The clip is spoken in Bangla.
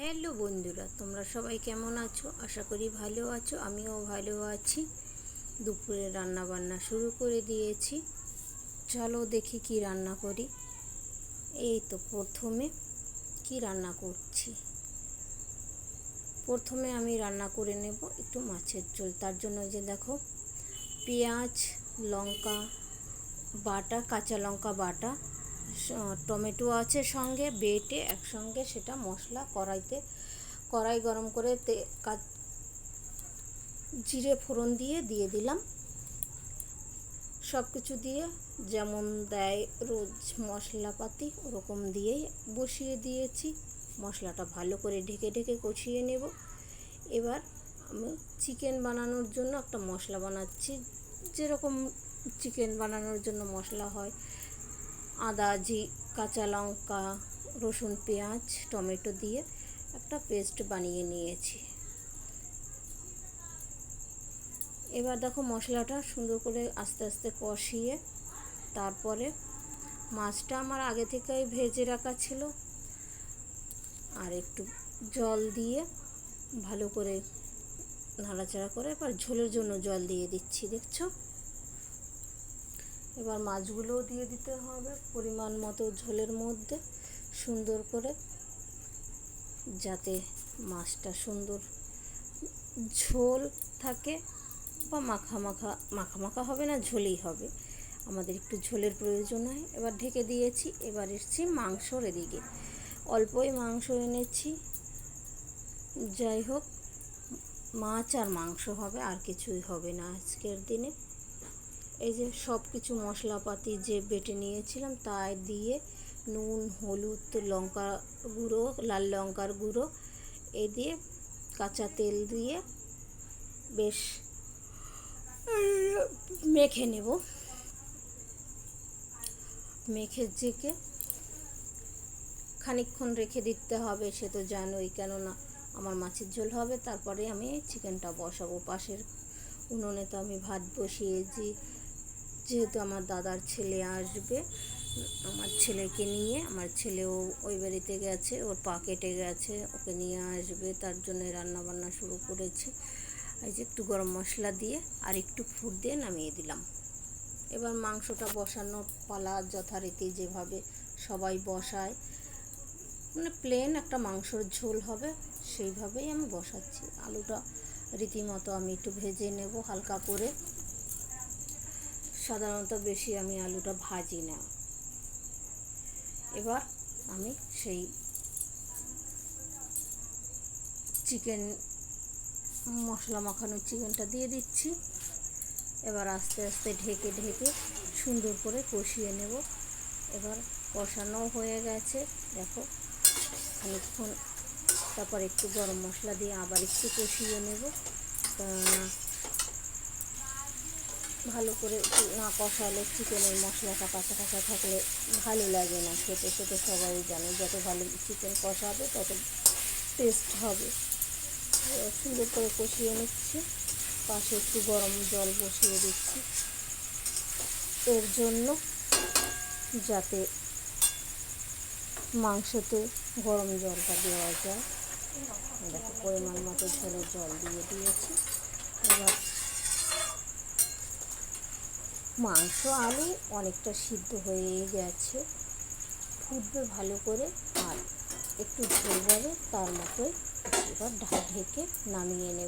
হ্যালো বন্ধুরা, তোমরা সবাই কেমন আছো? আশা করি ভালো আছো, আমিও ভালো আছি। দুপুরে রান্না বান্না শুরু করে দিয়েছি। চলো দেখি কি রান্না করি। এই তো প্রথমে কি রান্না করছি? প্রথমে আমি রান্না করে নেব একটু মাছের ঝোল। তার জন্য যে দেখো, পেঁয়াজ, লঙ্কা বাটা, কাঁচা লঙ্কা বাটা টমেটো আছে সঙ্গে, বেটে একসঙ্গে সেটা মশলা কড়াইতে, কড়াই গরম করে তে জিরে ফোড়ন দিয়ে দিয়ে দিলাম। সব কিছু দিয়ে যেমন দেয় রোজ মশলাপাতি, ওরকম দিয়েই বসিয়ে দিয়েছি। মশলাটা ভালো করে ঢেকে ঢেকে কষিয়ে নেব। এবার আমি চিকেন বানানোর জন্য একটা মশলা বানাচ্ছি। যেরকম চিকেন বানানোর জন্য মশলা হয় আদা জি কাঁচা লঙ্কা, রসুন, পেঁয়াজ, টমেটো দিয়ে একটা পেস্ট বানিয়ে নিয়েছি। এবার দেখো মশলাটা সুন্দর করে আস্তে আস্তে কষিয়ে তারপরে মাছটা আমার আগে থেকেই ভেজে রাখা ছিল। আর একটু জল দিয়ে ভালো করে নাড়াচাড়া করে এবার ঝোলের জন্য জল দিয়ে দিচ্ছি, দেখছ? এবার মাছগুলোও দিয়ে দিতে হবে পরিমাণ মতো ঝোলের মধ্যে সুন্দর করে, যাতে মাছটা সুন্দর ঝোল থাকে বা মাখা মাখা মাখা মাখা হবে না, ঝোলেই হবে। আমাদের একটু ঝোলের প্রয়োজন হয়। এবার ঢেকে দিয়েছি, এবার এসছি মাংসর এদিকে। অল্পই মাংস এনেছি। যাই হোক, মাছ আর মাংস হবে, আর কিছুই হবে না আজকের দিনে। এই যে সব কিছু মশলাপাতি যে বেটে নিয়েছিলাম, তাই দিয়ে নুন, হলুদ, লঙ্কা গুঁড়ো, লাল লঙ্কার গুঁড়ো এই দিয়ে কাঁচা তেল দিয়ে বেশ মেখে নেব। মেখে জেকে খানিকক্ষণ রেখে দিতে হবে, সে তো জানোই, কেননা আমার মাছের ঝোল হবে, তারপরে আমি চিকেনটা বসাবো। পাশের উনুনে তো আমি ভাত বসিয়েছি যেহেতু আমার দাদার ছেলে আসবে, আমার ছেলেকে নিয়ে, আমার ছেলেও ওই বাড়িতে গেছে, ওর পা কেটে গেছে, ওকে নিয়ে আসবে, তার জন্য রান্না বান্না শুরু করেছে। এই যে একটু গরম মশলা দিয়ে আর একটু ফুট দিয়ে নামিয়ে দিলাম। এবার মাংসটা বসানোর পালা যথারীতি যেভাবে সবাই বসায় মানে প্লেন একটা মাংসর ঝোল হবে, সেইভাবেই আমি বসাচ্ছি। আলুটা রীতিমতো আমি একটু ভেজে নেব হালকা করে। সাধারণত বেশি আমি আলুটা ভাজি না। এবার আমি সেই চিকেন, মশলা মাখানো চিকেনটা দিয়ে দিচ্ছি। এবার আস্তে আস্তে ঢেকে ঢেকে সুন্দর করে কষিয়ে নেব। এবার কষানো হয়ে গেছে। দেখো, খানিকক্ষণ, তারপর একটু গরম মশলা দিয়ে আবার একটু কষিয়ে নেব। কেননা ভালো করে না কষালে চিকেনের মশলাটা কাঁচা কাঁচা থাকলে ভালো লাগে না খেতে খেতে সবাই জানে। যত ভালো চিকেন কষাবে, তত টেস্ট হবে। সুন্দর করে কষিয়ে নিচ্ছি। পাশে একটু গরম জল বসিয়ে দিচ্ছি। এর জন্য যাতে মাংসতে গরম জলটা দেওয়া যায়। দেখো, পরিমাণ মতো ঝোলের জল দিয়ে দিয়েছি। মাংস, আলু অনেকটা সিদ্ধ হয়ে গেছে। ফুটবে ভালো করে আর একটু ঝোল যাবে তার মতোই এবার ঢেকে নামিয়ে নেব।